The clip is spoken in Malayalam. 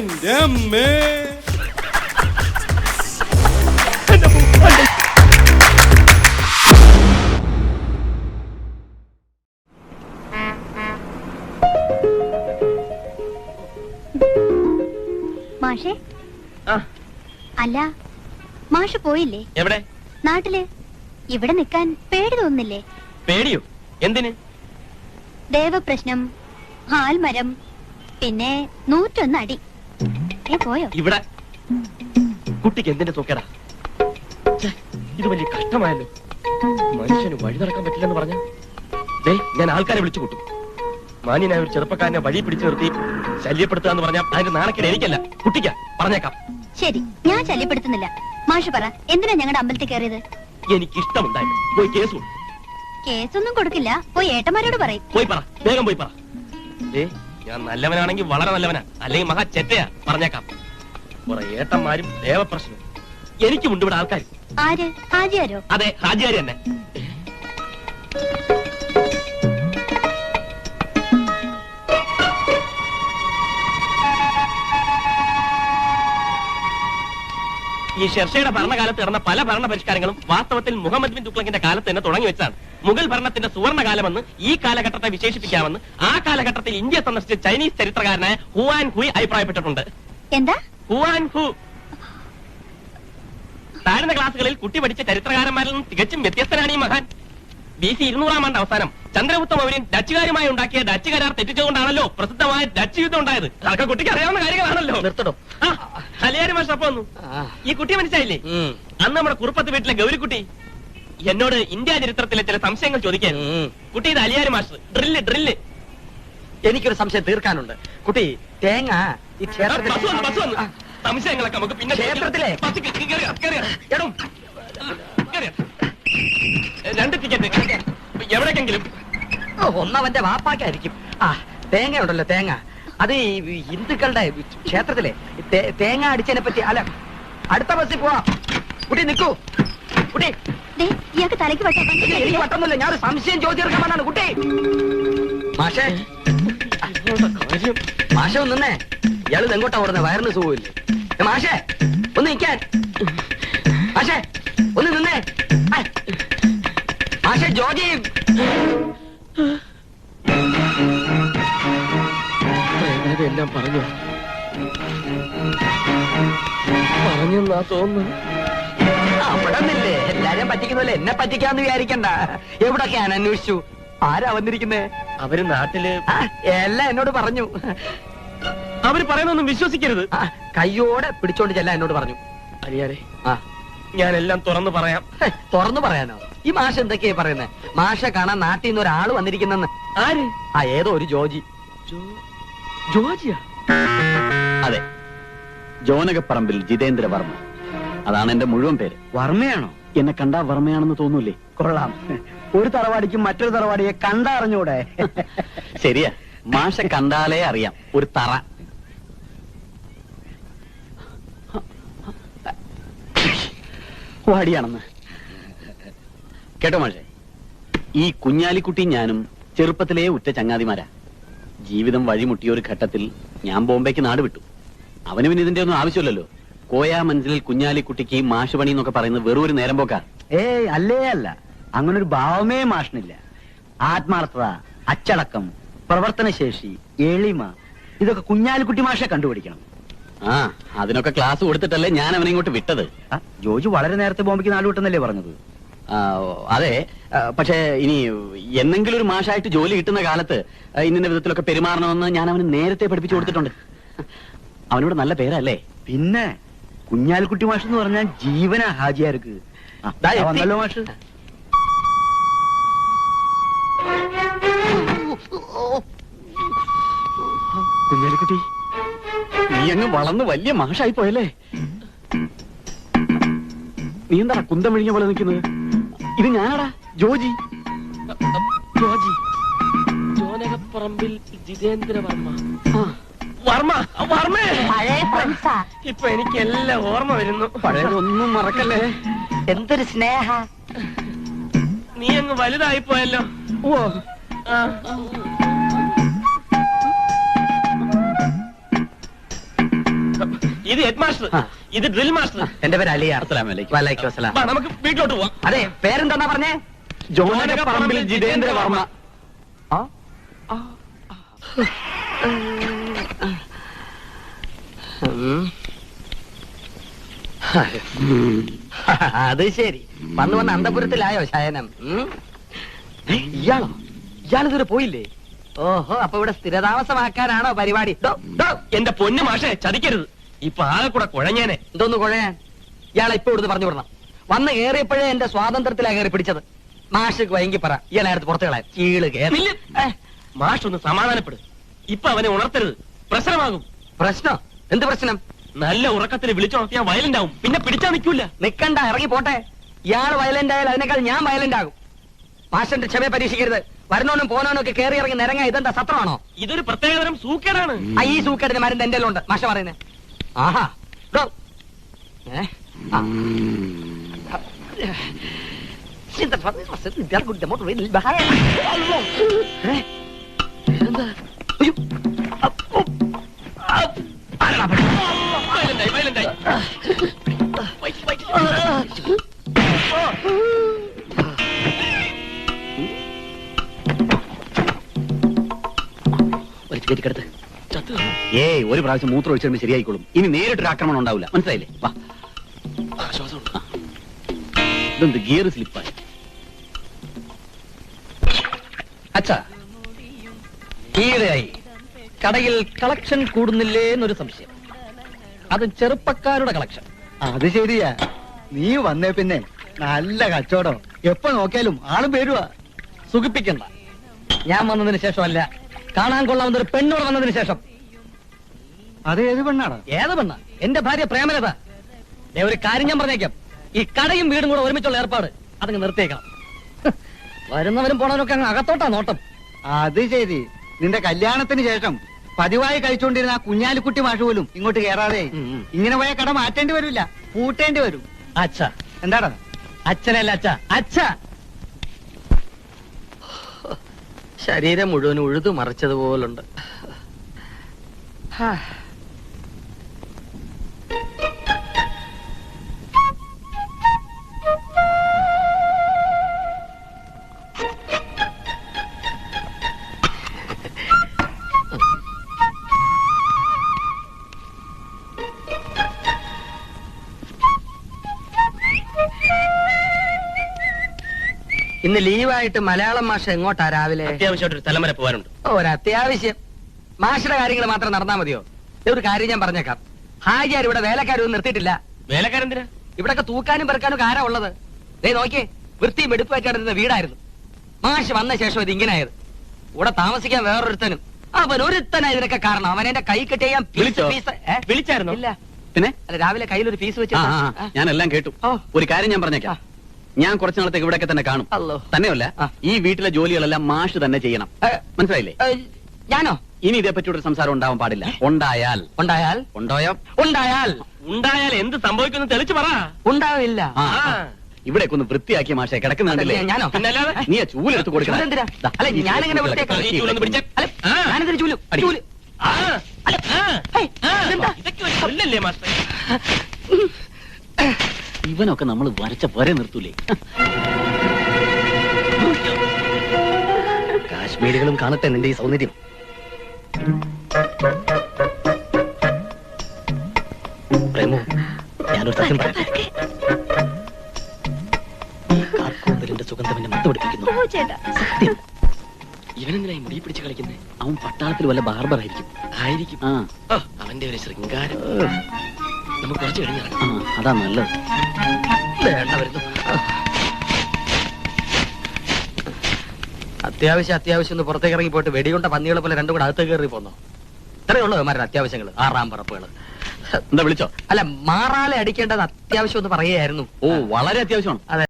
എന്റെ അമ്മേ മാഷേ. ആ. അല്ല മാഷ് പോയില്ലേ? എവിടെ? നാട്ടിൽ. ഇവിടെ നിൽക്കാൻ പേടി തോന്നില്ലേ പേടിയോ? എന്തിന്? ദേവപ്രശ്നം ഹാൽമരം പിന്നെ നൂറ്റൊന്ന് പോയോ? ഇവിടെ. കുട്ടിക്ക് എന്തിന്റെ തൂക്കേടാ? ഇത് വലിയ കഷ്ടമായല്ലോ. മനുഷ്യന് വഴി നടക്കാൻ പറ്റില്ലെന്ന് പറഞ്ഞ? ദേ ഞാൻ ആൾക്കാരെ വിളിച്ചു കൂട്ടും. മാന്യനായ ഒരു ചെറുപ്പക്കാരനെ വഴി പിടിച്ചു നിർത്തി ശല്യപ്പെടുത്തുക എന്ന് പറഞ്ഞാൽ അതിന്റെ നാണക്കേട് എനിക്കല്ല. കുട്ടിക്കാ പറഞ്ഞേക്കാം. ശരി ഞാൻ ശല്യപ്പെടുത്തുന്നില്ല. മാഷ് പറ എന്തിനാ ഞങ്ങളുടെ അമ്പലത്തിൽ കയറിയത്? എനിക്ക് ഇഷ്ടമുണ്ടായി പോയി കേസ് കൊടുക്കും കേസൊന്നും കൊടുക്കില്ല. പോയി ഏട്ടന്മാരോട് പറയും. പോയി പറ വേഗം പോയി പറ. ഞാൻ നല്ലവനാണെങ്കിൽ വളരെ നല്ലവനാ. അല്ലെങ്കിൽ മഹാ ചെറ്റയാ. പറഞ്ഞേക്കാം. കുറെ ഏട്ടന്മാരും ദേവപ്രശ്നം. എനിക്കുമുണ്ട് ഇവിടെ ആൾക്കാർ ആര്? ഹാജിയാരോ? അതെ ഹാജിയാരി തന്നെ. ഈ ഷെർഷയുടെ ഭരണകാലത്ത് ഇറന്ന പല ഭരണ പരിഷ്കാരങ്ങളും വാസ്തവത്തിൽ മുഹമ്മദ് ബിൻ തുക്ലക്കിന്റെ കാലത്ത് തന്നെ തുടങ്ങി വെച്ചതാണ്. മുഗൾ ഭരണത്തിന്റെ സുവർണകാലമെന്ന് ഈ കാലഘട്ടത്തെ വിശേഷിപ്പിക്കാമെന്ന് ആ കാലഘട്ടത്തിൽ ഇന്ത്യ സന്ദർശിച്ച ചൈനീസ് ചരിത്രകാരനായ ഹുവാൻ ഹുയ് അഭിപ്രായപ്പെട്ടിട്ടുണ്ട്. എന്താ? Huan Hu. താഴ്ന്ന ക്ലാസ്സുകളിൽ കുട്ടി പഠിച്ച ചരിത്രകാരന്മാരിൽ നിന്നും തികച്ചും വ്യത്യസ്തനാണ് ഈ മഹാൻ. ബി സി ഇരുന്നൂറാം ആണ്ട് അവസാനം. ചന്ദ്രഗുപ്ത മൗര്യൻ ഡച്ചുകാരുമായി ഉണ്ടാക്കിയ ഡച്ച് കരാർ തെറ്റിച്ചുകൊണ്ടാണല്ലോ പ്രസിദ്ധമായ ഡച്ച് യുദ്ധം ഉണ്ടായത് അതൊക്കെ കുട്ടിക്ക് അറിയാവുന്ന കാര്യങ്ങളാണല്ലോ നിർത്തടോ ഹലിയാരി മാഷ് അപ്പൊ വന്നു ഈ കുട്ടി മനസ്സിലായില്ലേ അന്ന് നമ്മുടെ കുറുപ്പത്ത് വീട്ടിലെ ഗൗരിക്കുട്ടി എന്നോട് ഇന്ത്യ ചരിത്രത്തിലെ ചില സംശയങ്ങൾ ചോദിക്കാൻ കുട്ടി ഇത് അലിയാരി മാഷ് ഡ്രില്ല് ഡ്രില്ല് എനിക്കൊരു സംശയം തീർക്കാനുണ്ട് കുട്ടി തേങ്ങ ഈ ക്ഷേത്രത്തിൽ സംശയങ്ങളൊക്കെ നമുക്ക് പിന്നെ ക്ഷേത്രത്തിലെ? രണ്ട് ടിക്കറ്റ് എവിടേക്കെങ്കിലും? ഓ, ഒന്നവന്റെ വാപ്പാക്കായിരിക്കും. ആ തേങ്ങ ഉണ്ടല്ലോ തേങ്ങ. അത് ഈ ഹിന്ദുക്കളുടെ ക്ഷേത്രത്തിലെ തേ- തേങ്ങ അടിച്ചതിനെ പറ്റി അല്ല അടുത്ത ബസ്സിൽ പോവാ. കുട്ടി നിക്കൂ. കുട്ടി. ദേ ഇയാൾക്ക് തലയ്ക്ക് വട്ടാ ഇല്ല, എനിക്ക് പറ്റുന്നില്ല ഞാൻ ഒരു സംശയം ചോദിച്ചെടുക്കാൻ വന്നാണ്. കുട്ടി. മാഷേ. മാഷ ഒന്ന് നിന്നേ. ഇയാൾ എങ്ങോട്ടാ ഓടുന്നത് വയറിന് സുഖമില്ലേ? ഏ, മാഷേ ഒന്ന് നിൽക്കാൻ മാഷേ ഒന്ന് നിന്നേ. എല്ലാം പറഞ്ഞു. പറഞ്ഞെന്നാ തോന്നുന്നു. അവിടെ നിന്നില്ലേ എല്ലാരെയും പറ്റിക്കുന്നല്ലേ എന്നെ പറ്റിക്കാന്ന് വിചാരിക്കണ്ട. എവിടൊക്കെയാണ് അന്വേഷിച്ചു? ആരാ വന്നിരിക്കുന്നേ? അവർ നാട്ടിൽ ആ, എല്ലാം എന്നോട് പറഞ്ഞു. അവർ പറയുന്നൊന്നും വിശ്വസിക്കരുത്. ആ, കയ്യോടെ പിടിച്ചോണ്ട് ചെല്ലാൻ എന്നോട് പറഞ്ഞു. അലിയാരെ ആ. എല്ലാം തുറന്നു പറയാം. ഹെ, തുറന്നു പറയാനോ? ഈ മാഷ എന്തൊക്കെയാ പറയുന്നത് മാഷ കാണാൻ നാട്ടിൽ നിന്ന് ഒരാൾ വന്നിരിക്കുന്നെന്ന്. ആര്? ആ ഏതോ ഒരു ജോജി. ജോജിയ അതെ. ജോനകപ്പറമ്പിൽ ജിതേന്ദ്ര വർമ്മ. അതാണ് എന്റെ മുഴുവൻ പേര്. വർമ്മയാണോ? എന്നെ കണ്ടാ വർമ്മയാണെന്ന് തോന്നൂലേ? കൊള്ളാം. ഒരു തറവാടിക്ക് മറ്റൊരു തറവാടിയെ കണ്ടറിഞ്ഞൂടെ? ശരിയാ. മാഷ കണ്ടാലേ അറിയാം. ഒരു തറ. വാടിയാണെന്ന്. കേട്ടോ മാഷെ. ഈ കുഞ്ഞാലിക്കുട്ടി ഞാനും ചെറുപ്പത്തിലേ ഉറ്റ ചങ്ങാതിമാരാ. ജീവിതം വഴിമുട്ടിയ ഒരു ഘട്ടത്തിൽ ഞാൻ ബോംബെക്ക് നാട് വിട്ടു. അവന് പിന്നെ ഇതിന്റെ ഒന്നും ആവശ്യമില്ലല്ലോ. കോയാ മനസ്സിൽ കുഞ്ഞാലിക്കുട്ടിക്ക് മാഷുപണി എന്നൊക്കെ പറയുന്നത് വെറും ഒരു നേരം പോക്കാ ഏയ് അല്ലേ അല്ല. അങ്ങനെ ഒരു ഭാവമേ മാഷനില്ല. ആത്മാർത്ഥത അച്ചടക്കം പ്രവർത്തനശേഷി എളിമ ഇതൊക്കെ കുഞ്ഞാലിക്കുട്ടി മാഷെ കണ്ടുപിടിക്കണം. ആ അതിനൊക്കെ ക്ലാസ് കൊടുത്തിട്ടല്ലേ ഞാൻ അവനെ ഇങ്ങോട്ട് വിട്ടത്? ആ, ജോജു വളരെ നേരത്തെ ബോംബെക്ക് നാട് വിട്ടെന്നല്ലേ പറഞ്ഞത്? അതെ. പക്ഷെ ഇനി എന്നെങ്കിലും ഒരു മാഷായിട്ട് ജോലി കിട്ടുന്ന കാലത്ത് ഇന്ന വിധത്തിലൊക്കെ പെരുമാറണമെന്ന് ഞാൻ അവന് നേരത്തെ പഠിപ്പിച്ചു കൊടുത്തിട്ടുണ്ട്. അവനോട് നല്ല പേരല്ലേ? പിന്നെ കുഞ്ഞാലിക്കുട്ടി മാഷ് എന്ന് പറഞ്ഞാൽ ജീവന ഹാജിയാർക്ക്. വന്നല്ലോ മാഷ്. കുഞ്ഞാലിക്കുട്ടി നീ അങ്ങ് വളർന്ന് വലിയ മാഷായി പോയല്ലേ? നീ എന്താ കുന്തം വിഴിഞ്ഞ പോലെ നിൽക്കുന്നത്? ഇത് ഞാനടാ ജോജി. ജോജി. ജോനകപ്പറമ്പിൽ ജിതേന്ദ്ര വർമ്മ. ആ. വർമ്മ വർമ്മേ. ഇപ്പൊ എനിക്ക് എല്ലാം ഓർമ്മ വരുന്നു. പഴയതൊന്നും മറക്കല്ലേ? എന്തൊരു സ്നേഹ. നീ അങ്ങ് വലുതായി പോയല്ലോ. ഓ. ഇത് ഹെഡ് മാസ്റ്റർ. ഇത് ഡ്രിൽ മാസ്റ്റർ എന്റെ പേര് അലിയ അസ്സലാമു അലൈക്കും. വലൈക്കും അസ്സലാം വാ, നമുക്ക് വീട്ടിലോട്ട് പോവാം അതെ പേരെന്താ പറഞ്ഞേ ജോനകപ്പറമ്പിൽ ജിതേന്ദ്ര വർമ്മ ആ? ആ. ഉം. അത് ശരി വന്ന് വന്ന് അന്തപുരത്തിലായോ ശയനം ഉം? ഏ, ഇയാളോ ഇയാളിതുവരെ പോയില്ലേ ഓഹോ അപ്പൊ ഇവിടെ സ്ഥിരതാമസമാക്കാനാണോ പരിപാടി ഡോ, ഡോ. എന്റെ പൊന്നു മാഷെ ചതിക്കരുത് ഇപ്പൊ ആകെ കൂടെ കുഴഞ്ഞേനെ. എന്തോന്ന് കുഴയാൻ. ഇയാളെ ഇപ്പൊ ഇവിടുന്ന് പറഞ്ഞു വിടണം. വന്ന് കയറിയപ്പോഴേ എന്റെ സ്വാതന്ത്ര്യത്തിലാ കയറി പിടിച്ചത്. മാഷക്ക് വൈകി പറ. ഇയാളെടുത്ത് പുറത്ത് കളയാൻ. ഏ, മാഷ് ഒന്ന് സമാധാനപ്പെട്. ഇപ്പൊ അവനെ ഉണർത്തരുത്. പ്രശ്നമാകും. പ്രശ്നം? എന്ത് പ്രശ്നം? നല്ല ഉറക്കത്തിൽ വിളിച്ചുണർത്തിയാൽ വയലന്റ് ആവും. പിന്നെ പിടിച്ചാ നിൽക്കൂല. നിക്കണ്ട ഇറങ്ങി പോട്ടെ. ഇയാൾ വയലന്റ് ആയാൽ അതിനേക്കാൾ ഞാൻ വയലന്റ് ആകും. മാഷന്റെ ക്ഷമയെ പരീക്ഷിക്കരുത്. വരണോനും പോനോനും ഒക്കെ കയറി ഇറങ്ങി നിരങ്ങ ഇതെന്താ സത്രമാണോ? ഇതൊരു പ്രത്യേകതരം സൂക്കേടാണ്. ഈ സൂക്കേടിന് മരുന്ന് എന്റെ ഉണ്ട് മാഷ പറയുന്നേ. ആഹാ. Sienta, Fabi, no sé, limpiar con temor, ven, bajar. അയ്യോ. വലിച്ചു കയറ്റിക്കെടുത്ത്. ഏയ് ഒരു പ്രാവശ്യം മൂത്രം ഒഴിച്ചിട്ട് ശരിയായിക്കോളും. ഇനി നേരിട്ടൊരു ആക്രമണം ഉണ്ടാവില്ല. മനസ്സിലായില്ലേ? വാ. ഇതെന്ത് ഗിയർ സ്ലിപ്പായി? അച്ഛാ ഈയിടെയായി കടയിൽ കളക്ഷൻ കൂടുന്നില്ലേ എന്നൊരു സംശയം. അത് ചെറുപ്പക്കാരുടെ കളക്ഷൻ. അത് ശരിയാ. നീ വന്നേ പിന്നെ നല്ല കച്ചവടം. എപ്പോ നോക്കിയാലും ആളും പേരുവാ. സുഖിപ്പിക്കണ്ട. ഞാൻ വന്നതിന് ശേഷമല്ല. കാണാൻ കൊള്ളാവുന്ന ഒരു പെണ്ണോട് വന്നതിന് ശേഷം. അത് ഏത് പെണ്ണാണ്? ഏത് പെണ്ണ? എന്റെ ഭാര്യ പ്രേമലത. ദേ ഒരു കാര്യം ഞാൻ പറഞ്ഞേക്കാം. ഈ കടയും വീടും കൂടെ ഒരുമിച്ചുള്ള ഏർപ്പാട് അതങ്ങ് നിർത്തിയേക്കണം വരുന്നവരും പോണവരൊക്കെ അങ്ങ് അകത്തോട്ടാ നോട്ടം. അത് ശരി. നിന്റെ കല്യാണത്തിന് ശേഷം പതിവായി കഴിച്ചുകൊണ്ടിരുന്ന ആ കുഞ്ഞാലിക്കുട്ടി മാഷ് പോലും ഇങ്ങോട്ട് കേറാതെ ഉം, ഉം. ഇങ്ങനെ പോയ കട മാറ്റേണ്ടി വരില്ല. പൂട്ടേണ്ടി വരും. അച്ഛ. എന്താടാ? അച്ഛനല്ല അച്ഛ. അച്ഛ. ശരീരം മുഴുവൻ ഉഴുതു മറിച്ചതുപോലുണ്ട്. ഇന്ന് ലീവായിട്ട് മലയാളം മാഷ എങ്ങോട്ടാ രാവിലെ? അത്യാവശ്യമായിട്ടൊരു സ്ഥലം വരെ പോകാനുണ്ട്. ഓ, ഒരു അത്യാവശ്യം മാഷയുടെ കാര്യങ്ങൾ മാത്രം നടന്നാ മതിയോ? ദേ ഒരു കാര്യം ഞാൻ പറഞ്ഞേക്കാം. ഹാജിയാർ ഇവിടെ വേലക്കാരൊന്നും നിർത്തിയിട്ടില്ല. വേലക്കാരെന്തിനാ ഇവിടൊക്കെ തൂക്കാനും പെറുക്കാനും ഒക്കെ ആരാ ഉള്ളത്? ദേ നോക്കിയേ വൃത്തിയും വെടുപ്പായിട്ടിരുന്ന വീടായിരുന്നു. മാഷ് വന്ന ശേഷം ഇത് ഇങ്ങനെയായത് ഇവിടെ താമസിക്കാൻ വേറൊരുത്തനും. അവൻ ഒരുത്തനാ ഇതിനൊക്കെ കാരണം. അവൻ എന്റെ കൈ കെട്ടിയാൻ വിളിച്ചായിരുന്നു വിളിച്ചായിരുന്നോ? ഇല്ല. പിന്നെ? അല്ല രാവിലെ ഒരു ഫീസ് വെച്ച് ആ, ആ, ആ, ഞാനെല്ലാം കേട്ടു. ഓ. ഒരു കാര്യം ഞാൻ പറഞ്ഞേക്കാം. ഞാൻ കുറച്ച് നാളത്തേക്ക് ഇവിടെയൊക്കെ തന്നെ കാണും. തന്നെയല്ല ഈ വീട്ടിലെ ജോലികളെല്ലാം മാഷ് തന്നെ ചെയ്യണം. മനസ്സിലായില്ലേ? ഞാനോ? ഇനി ഇതേപ്പറ്റി ഒരു സംസാരം ഉണ്ടാവാൻ പാടില്ല. ഉണ്ടായാൽ. ഉണ്ടായാൽ? ഉണ്ടോയോ? ഉണ്ടായാൽ. ഉണ്ടായാൽ എന്ത് സംഭവിക്കുന്നു തെളിച്ചു പറ. ഉണ്ടാവില്ല. ഇവിടെ ആ. ഒന്ന് വൃത്തിയാക്കിയ മാഷെ കിടക്കുന്നുണ്ടല്ലേ? ഞാനോ? നീ ചൂലെടുത്ത് കൊടുക്കണം ഞാനെങ്ങനെ ചൂലും. ചൂൽ ആ, അല്ല, മാസ്റ്റർ ഇവനൊക്കെ നമ്മൾ വരച്ച വരെ നിർത്തൂലേ. കാശ്മീരികളും കാണട്ടെ നിന്റെ ഈ സൗന്ദര്യം. പ്രേമു ഞാനൊരു സത്യം പറയട്ടെ? കാർക്കൂന്തലിന്റെ സുഗന്ധം എന്നെ മത്ത് പിടിപ്പിക്കുന്നു ഓ ചേട്ടാ. ഇവനെന്തിനാ മുടി പിടിച്ച് കളിക്കുന്നേ? അവൻ പട്ടാളത്തിൽ വല്ല ബാർബർ ആയിരിക്കും. ആയിരിക്കും ആ അവന്റെ ഒരു ശൃംഗാരം. നമുക്ക് കുറച്ച് കഴിഞ്ഞിറങ്ങാം ആ അതാ നല്ലത്. വേണ്ട വരുന്നു. അത്യാവശ്യം അത്യാവശ്യം ഒന്ന് പുറത്തേക്ക് ഇറങ്ങി പോയിട്ട് വെടികൊണ്ട പന്നികളെ പോലെ രണ്ടും കൂടെ അകത്തേക്ക് കയറി പോന്നോ? ഇത്രയേ ഉള്ളൂ അവന്മാരുടെ അത്യാവശ്യങ്ങൾ ആറാം പറപ്പുകൾ. എന്താ വിളിച്ചോ? അല്ല മാറാലെ അടിക്കേണ്ടത് അത്യാവശ്യം ഒന്ന് പറയുകയായിരുന്നു. ഓ വളരെ അത്യാവശ്യമാണ്. അതെ.